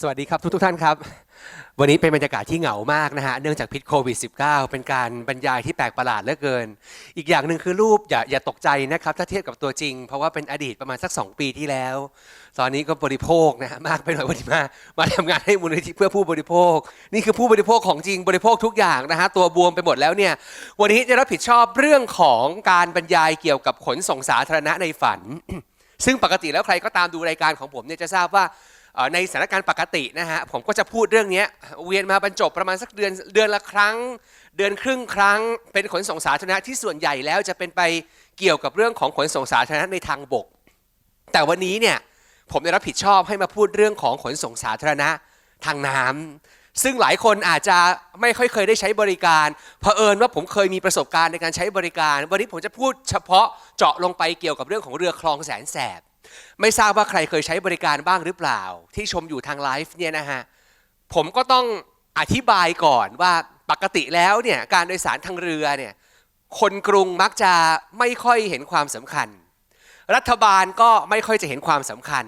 สวัสดีครับทุกทท่านครับ วันนี้เป็นบรรยากาศที่เหงามากนะฮะเนื่องจากพิษโควิด -19 เป็นการบรรยายที่แปลกประหลาดเหลือเกิน อีกอย่างหนึ่งคือรูปอย่าอย่าตกใจนะครับ ถ้าเทียบกับตัวจริง เพราะว่าเป็นอดีตประมาณสัก 2 ปีที่แล้ว ตอนนี้ก็บริโภคนะฮะมากไปหน่อยวันนี้มามาทำงานให้มูลนิธิเพื่อผู้บริโภค นี่คือผู้บริโภคของจริงบริโภคทุกอย่างนะฮะตัวบวมไปหมดแล้วเนี่ยวันนี้จะรับผิดชอบเรื่องของการบรรยายเกี่ยวกับขนส่งสาธารณะในฝัน ซึ่งปกติแล้วใครก็ตามดูรายการของผมเนี่ยจะทราบว่า ในสถานการณ์ปกตินะฮะผมก็จะพูดเรื่องนี้เวียนมาบรรจบประมาณสักเดือนเดือนละครั้ง เดือนครึ่งครั้ง เป็นขนส่งสาธารณะที่ส่วนใหญ่แล้วจะเป็นไปเกี่ยวกับเรื่องของขนส่งสาธารณะในทางบก แต่วันนี้เนี่ยผมได้รับผิดชอบให้มาพูดเรื่องของขนส่งสาธารณะทางน้ำซึ่งหลายคนอาจจะไม่ค่อยเคยได้ใช้บริการเผอิญว่าผมเคยมีประสบการณ์ในการใช้บริการ วันนี้ผมจะพูดเฉพาะเจาะลงไปเกี่ยวกับเรื่องของเรือคลองแสนแสบ ไม่ทราบว่าใครเคยใช้บริการบ้างหรือเปล่า ที่ชมอยู่ทางไลฟ์เนี่ยนะฮะผมก็ต้องอธิบายก่อนว่าปกติแล้วเนี่ยการโดยสารทางเรือเนี่ยคนกรุงมักจะไม่ค่อยเห็นความสำคัญ รัฐบาลก็ไม่ค่อยจะเห็นความสำคัญ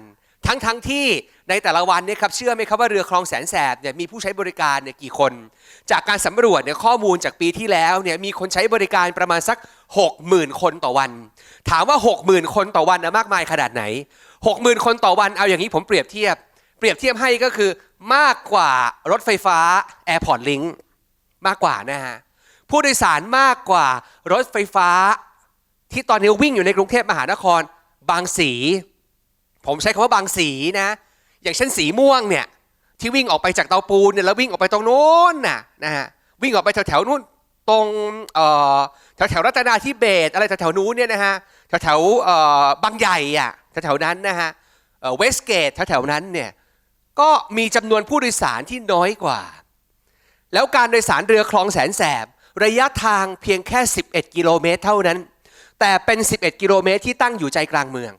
ทั้งทั้งที่ ในแต่ละวันเนี่ยครับเชื่อไหมครับว่าเรือคลองแสนแสบเนี่ยมีผู้ใช้บริการเนี่ยกี่คน จากการสำรวจเนี่ยข้อมูลจากปีที่แล้วเนี่ยมีคนใช้บริการประมาณสัก 60,000 คนต่อวัน ถามว่า 60,000 คนต่อวันนะมากมายขนาดไหน 60,000 คนต่อวันเอาอย่างนี้ผมเปรียบเทียบ เปรียบเทียบให้ก็คือมากกว่ารถไฟฟ้า Airport Link มากกว่านะฮะผู้โดยสารมากกว่ารถไฟฟ้า ที่ตอนนี้วิ่งอยู่ในกรุงเทพมหานคร บางสี ผมใช้คำว่าบางสีนะ อย่างเช่นสีม่วงเนี่ยที่วิ่งออกไปจากเตาปูนเนี่ยแล้ววิ่งออกไปตรงโน้นน่ะนะฮะวิ่งออกไปแถวแถวๆนู้นตรงเอ่อแถวแถวรัตนาธิเบศอะไรแถวแถวนู้นเนี่ยนะฮะแถวแถวเอ่อบางใหญ่อะแถวแถวนั้นนะฮะเวสเกตแถวแถวนั้นเนี่ยก็มีจำนวนผู้โดยสารที่น้อยกว่า แล้วการโดยสารเรือคลองแสนแสบ ระยะทางเพียงแค่ 11 กิโลเมตรเท่านั้น แต่เป็น 11 กิโลเมตรที่ตั้งอยู่ใจกลางเมือง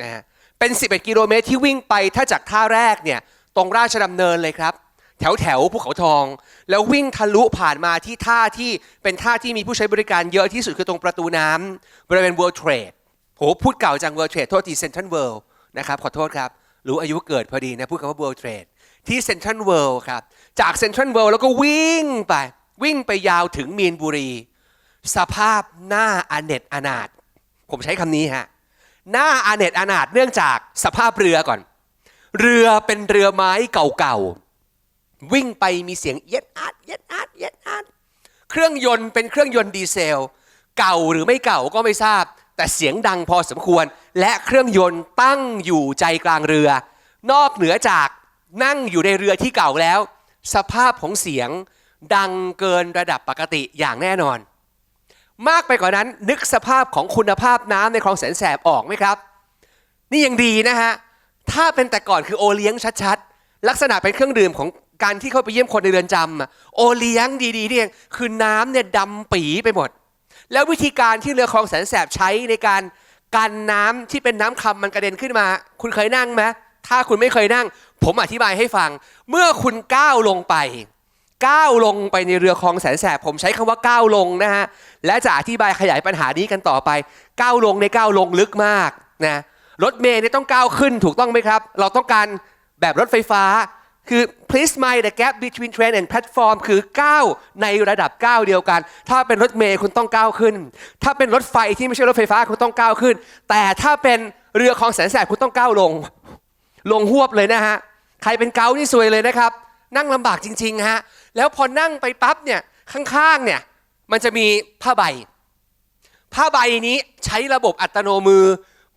นะฮะ เป็น 11 กิโลเมตรที่วิ่งไปถ้าจากท่าแรกเนี่ยตรงราชดำเนินเลยครับ แถวแถวภูเขาทอง แล้ววิ่งทะลุผ่านมาที่ท่าที่เป็นท่าที่มีผู้ใช้บริการเยอะที่สุดคือตรงประตูน้ำบริเวณ World Trade โหพูดเก่าจัง World Trade โทษที Central World นะครับขอโทษครับ รู้อายุเกิดพอดีนะพูดคำว่า World Trade ที่ Central World ครับจาก Central World แล้วก็วิ่งไป วิ่งไปยาวถึงมีนบุรี สภาพหน้าอเนจอนาถผมใช้คำนี้ฮะ หน้าอเนจอนาถเนื่องจากสภาพเรือก่อน เรือเป็นเรือไม้เก่าๆ วิ่งไปมีเสียงเย็ดอาดเย็ดอาดเย็ดอาดเครื่องยนต์เป็นเครื่องยนต์ดีเซล เก่าหรือไม่เก่าก็ไม่ทราบ แต่เสียงดังพอสมควร และเครื่องยนต์ตั้งอยู่ใจกลางเรือ นอกเหนือจากนั่งอยู่ในเรือที่เก่าแล้ว สภาพของเสียงดังเกินระดับปกติอย่างแน่นอน มากไปกว่านั้นนึกสภาพของคุณภาพน้ำในคลองแสนแสบออกไหมครับ นี่ยังดีนะฮะ ถ้าเป็นแต่ก่อนคือโอเลี้ยงชัดๆ ลักษณะเป็นเครื่องดื่มของการที่เข้าไปเยี่ยมคนในเรือนจำอะโอเลี้ยงดีๆนี่เองคือน้ำเนี่ยดำปีไปหมด แล้ววิธีการที่เรือคลองแสนแสบใช้ในการกันน้ำที่เป็นน้ำคำมันกระเด็นขึ้นมา คุณเคยนั่งไหมถ้าคุณไม่เคยนั่ง ผมอธิบายให้ฟัง เมื่อคุณก้าวลงไป ก้าวลงไปในเรือคลองแสนแสบ ผมใช้คำว่าก้าวลงนะฮะ และจะอธิบายขยายปัญหานี้กันต่อไป ก้าวลงในก้าวลงลึกมากนะ รถเมล์เนี่ยต้องก้าวขึ้นถูกต้องไหมครับ เราต้องการแบบรถไฟฟ้า คือ please mind the gap between train and platform คือก้าวในระดับก้าวเดียวกัน ถ้าเป็นรถเมล์คุณต้องก้าวขึ้น ถ้าเป็นรถไฟที่ไม่ใช่รถไฟฟ้าคุณต้องก้าวขึ้น แต่ถ้าเป็นเรือคลองแสนแสบคุณต้องก้าวลง ลงหวบเลยนะฮะ ใครเป็นเกาต์นี่ซวยเลยนะครับ นั่งลำบากจริงๆฮะ แล้วพอนั่งไปปั๊บเนี่ยข้างๆเนี่ยมันจะมีผ้าใบ ผ้าใบนี้ใช้ระบบอัตโนมือ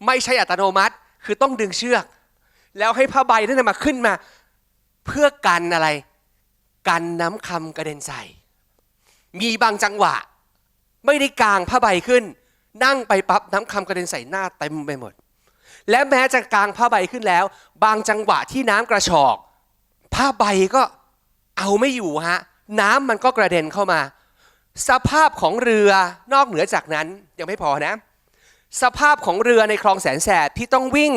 ไม่ใช่อัตโนมัติ คือต้องดึงเชือก แล้วให้ผ้าใบนั่นนะมาขึ้นมา เพื่อกันอะไร กันน้ำคำกระเด็นใส่ มีบางจังหวะ ไม่ได้กางผ้าใบขึ้น นั่งไปปั๊บน้ำคำกระเด็นใส่หน้าเต็มไปหมด และแม้จะกางผ้าใบขึ้นแล้ว บางจังหวะที่น้ำกระชอก ผ้าใบก็ เอาไม่อยู่ฮะน้ำมันก็กระเด็นเข้ามา สภาพของเรือนอกเหนือจากนั้นยังไม่พอนะ สภาพของเรือในคลองแสนแสบที่ต้องวิ่ง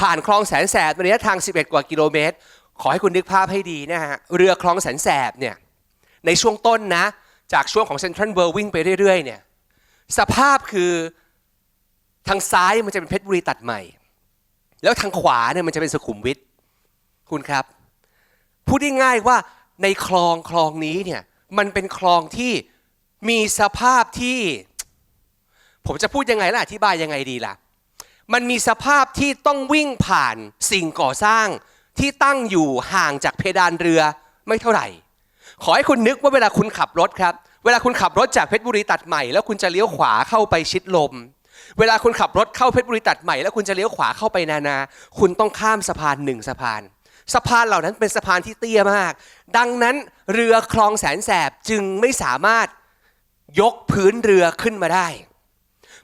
ผ่านคลองแสนแสบระยะทาง 11 กว่ากิโลเมตร ขอให้คุณนึกภาพให้ดีนะฮะเรือคลองแสนแสบเนี่ยในช่วงต้นนะ จากช่วงของเซ็นทรัลเวิร์วิ่งไปเรื่อยๆเนี่ยสภาพคือทางซ้ายมันจะเป็นเพชรบุรีตัดใหม่ แล้วทางขวาเนี่ยมันจะเป็นสุขุมวิทคุณครับ พูดง่ายๆว่าในคลองคลองนี้เนี่ยมันเป็นคลองที่มีสภาพที่ ผมจะพูดยังไงและอธิบายยังไงดีล่ะ มันมีสภาพที่ต้องวิ่งผ่านสิ่งก่อสร้างที่ตั้งอยู่ห่างจากเพดานเรือไม่เท่าไหร่ ขอให้คุณนึกว่าเวลาคุณขับรถครับ เวลาคุณขับรถจากเพชรบุรีตัดใหม่แล้วคุณจะเลี้ยวขวาเข้าไปชิดลม เวลาคุณขับรถเข้าเพชรบุรีตัดใหม่แล้วคุณจะเลี้ยวขวาเข้าไปนานา คุณต้องข้ามสะพานหนึ่งสะพาน สะพานเหล่านั้นเป็นสะพานที่เตี้ยมาก ดังนั้นเรือคลองแสนแสบจึงไม่สามารถยกพื้นเรือขึ้นมาได้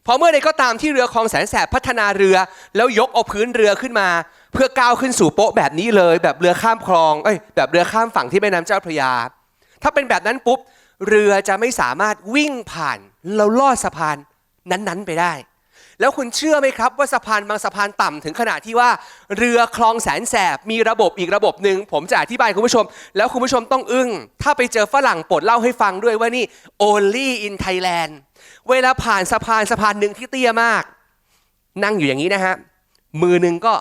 พอเมื่อใดก็ตามที่เรือคลองแสนแสบพัฒนาเรือ แล้วยกเอาพื้นเรือขึ้นมา เพื่อก้าวขึ้นสู่โป๊ะแบบนี้เลย แบบเรือข้ามคลองเอ้ยแบบเรือข้ามฝั่งที่แม่น้ำเจ้าพระยา ถ้าเป็นแบบนั้นปุ๊บเรือจะไม่สามารถวิ่งผ่านแล้วลอดสะพานนั้นๆไปได้ แล้วคุณเชื่อไหมครับว่าสะพานบางสะพานต่ำถึงขนาดที่ว่า เรือคลองแสนแสบมีระบบอีกระบบหนึ่งผมจะอธิบายคุณผู้ชม แล้วคุณผู้ชมต้องอึ้ง ถ้าไปเจอฝรั่งโปรดเล่าให้ฟังด้วยว่านี่ only in Thailand เวลาผ่านสะพานสะพานหนึ่งที่เตี้ยมาก นั่งอยู่อย่างนี้นะฮะมือหนึ่งก็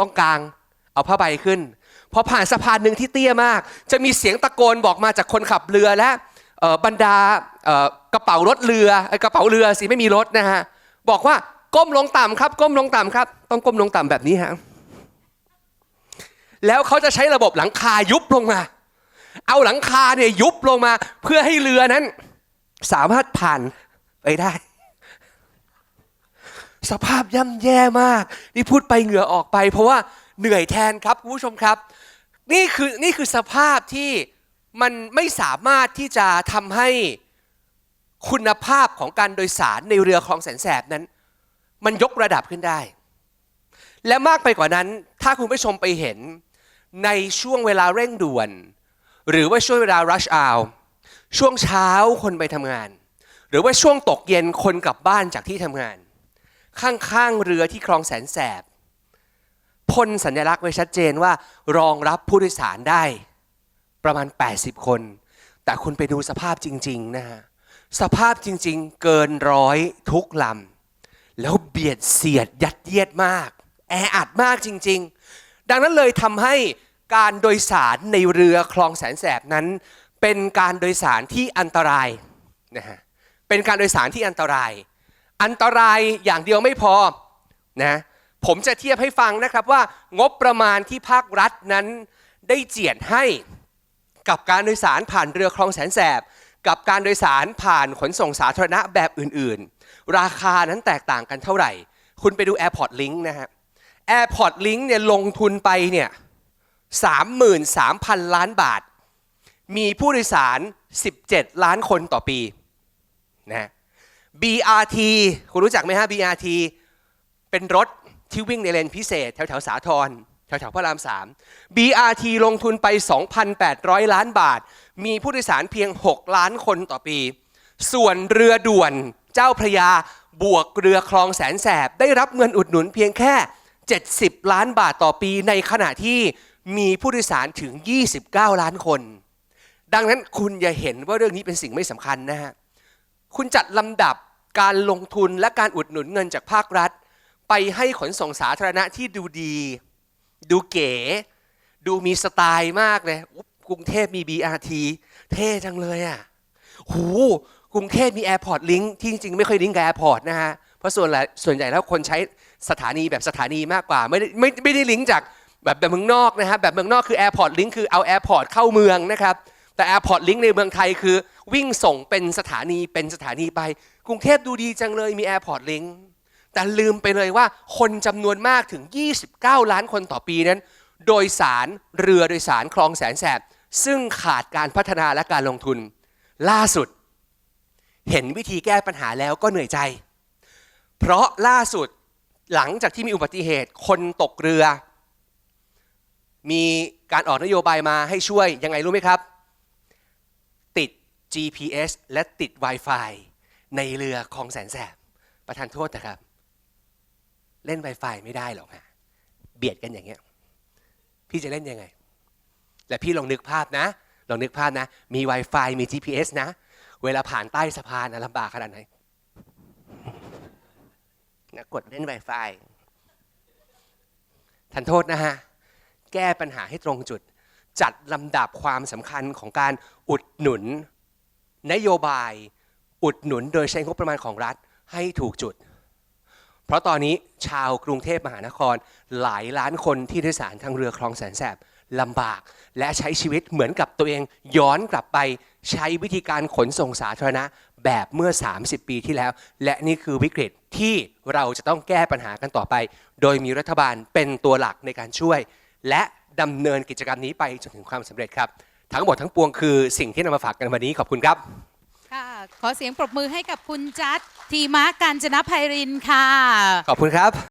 ต้องกาง เอาผ้าใบขึ้นพอผ่านสะพานหนึ่งที่เตี้ยมาก จะมีเสียงตะโกนบอกมาจากคนขับเรือและบรรดากระเป๋ารถเรือเอ้ยกระเป๋าเรือสิไม่มีรถนะฮะ บอกว่าก้มลงต่ำครับ ก้มลงต่ำครับ ต้องก้มลงต่ำแบบนี้ฮะแล้วเขาจะใช้ระบบหลังคายุบลงมา เอาหลังคาเนี่ยยุบลงมา เพื่อให้เรือนั้น สามารถผ่านไปได้ สภาพย่ำแย่มาก นี่พูดไปเหงื่อออกไป เพราะว่าเหนื่อยแทนครับคุณผู้ชมครับ นี่คือนี่คือสภาพที่มันไม่สามารถที่จะทำให้ คุณภาพของการโดยสารในเรือคลองแสนแสบนั้น มันยกระดับขึ้นได้ และมากไปกว่านั้นถ้าคุณผู้ชมไปเห็นในช่วงเวลาเร่งด่วน หรือว่าช่วงเวลา rush hour ช่วงเช้าคนไปทำงาน หรือว่าช่วงตกเย็นคนกลับบ้านจากที่ทำงาน ข้างๆเรือที่คลองแสนแสบพ่นสัญลักษณ์ไว้ชัดเจนว่ารองรับผู้โดยสารได้ประมาณ 80 คน แต่คุณไปดูสภาพจริง ๆ นะฮะ สภาพจริงๆ เกินร้อยทุกลำ แล้วเบียดเสียดยัดเยียดมาก แออัดมากจริง ๆ ดังนั้นเลยทำให้การโดยสารในเรือคลองแสนแสบนั้น เป็นการโดยสารที่อันตรายนะฮะเป็นการโดยสารที่อันตราย อันตรายอย่างเดียวไม่พอนะผมจะเทียบให้ฟังนะครับว่างบประมาณที่ภาครัฐนั้นได้เจียดให้กับการโดยสารผ่านเรือคลองแสนแสบ กับการโดยสารผ่านขนส่งสาธารณะแบบอื่นๆ ราคานั้นแตกต่างกันเท่าไหร่ คุณไปดู Airport Link นะฮะ Airport Link เนี่ยลงทุนไปเนี่ย33,000 ล้านบาท มีผู้โดยสาร 17 ล้านคนต่อปีนะ BRT คุณรู้จักไหมฮะ BRT เป็นรถที่วิ่งในเลนพิเศษ แถวแถวๆสาทรแถวแถวๆพระราม3 BRT ลงทุนไป 2,800 ล้านบาท มีผู้โดยสารเพียง 6 ล้านคนต่อปี ส่วนเรือด่วนเจ้าพระยาบวกเรือคลองแสนแสบ ได้รับเงินอุดหนุนเพียงแค่ 70 ล้านบาทต่อปี ในขณะที่มีผู้โดยสารถึง 29 ล้านคน ดังนั้นคุณอย่าเห็นว่าเรื่องนี้เป็นสิ่งไม่สำคัญนะฮะ คุณจัดลำดับการลงทุนและการอุดหนุนเงินจากภาครัฐ ไปให้ขนส่งสาธารณะที่ดูดี ดูเก๋ ดูมีสไตล์มากเลย กรุงเทพมี BRT เท่จังเลยอะหูกรุงเทพมี Airport Link ที่จริงๆไม่ค่อยลิงก์กับ Airport นะฮะ เพราะส่วนใหญ่ส่วนใหญ่แล้วคนใช้สถานีแบบสถานีมากกว่า ไม่ได้ไม่ไม่ได้ลิงก์จากแบบแบบเมืองนอกนะฮะแบบเมืองนอกคือ Airport Link คือเอา Airport เข้าเมืองนะครับ แต่ Airport Link ในเมืองไทยคือ วิ่งส่งเป็นสถานีเป็นสถานีไป กรุงเทพดูดีจังเลยมี Airport Link แต่ลืมไปเลยว่าคนจำนวนมากถึง 29 ล้านคนต่อปีนั้น โดยสารเรือโดยสารคลองแสนแสบ ซึ่งขาดการพัฒนาและการลงทุน ล่าสุด เห็นวิธีแก้ปัญหาแล้วก็เหนื่อยใจ เพราะล่าสุดหลังจากที่มีอุบัติเหตุคนตกเรือ มีการออกนโยบายมาให้ช่วยยังไงรู้ไหมครับ ติด GPS และติด Wi-Fi ในเรือคลองแสนแสบ ประทานโทษนะครับ เล่น Wi-Fi ไม่ได้หรอกฮะเบียดกันอย่างเงี้ยพี่จะเล่นยังไง และพี่ลองนึกภาพนะลองนึกภาพนะ มี Wi-Fi มี GPS นะ เวลาผ่านใต้สะพานนะลำบากขนาดไหนนะกดเล่น Wi-Fi ทันโทษนะฮะ แก้ปัญหาให้ตรงจุด จัดลำดับความสำคัญของการอุดหนุน นโยบาย อุดหนุนโดยใช้งบประมาณของรัฐให้ถูกจุด เพราะตอนนี้ชาวกรุงเทพมหานครหลายล้านคนที่โดยสารทางเรือคลองแสนแสบ ลำบาก และใช้ชีวิตเหมือนกับตัวเองย้อนกลับไปใช้วิธีการขนส่งสาธารณะแบบเมื่อ 30 ปีที่แล้ว และนี่คือวิกฤตที่เราจะต้องแก้ปัญหากันต่อไป โดยมีรัฐบาลเป็นตัวหลักในการช่วย และดำเนินกิจกรรมนี้ไปจนถึงความสำเร็จครับ ทั้งหมดทั้งปวงคือสิ่งที่นำมาฝากกันวันนี้ขอบคุณครับค่ะขอเสียงปรบมือให้กับคุณจัดทีมะการจนภัยรินทร์ค่ะ ขอบคุณครับ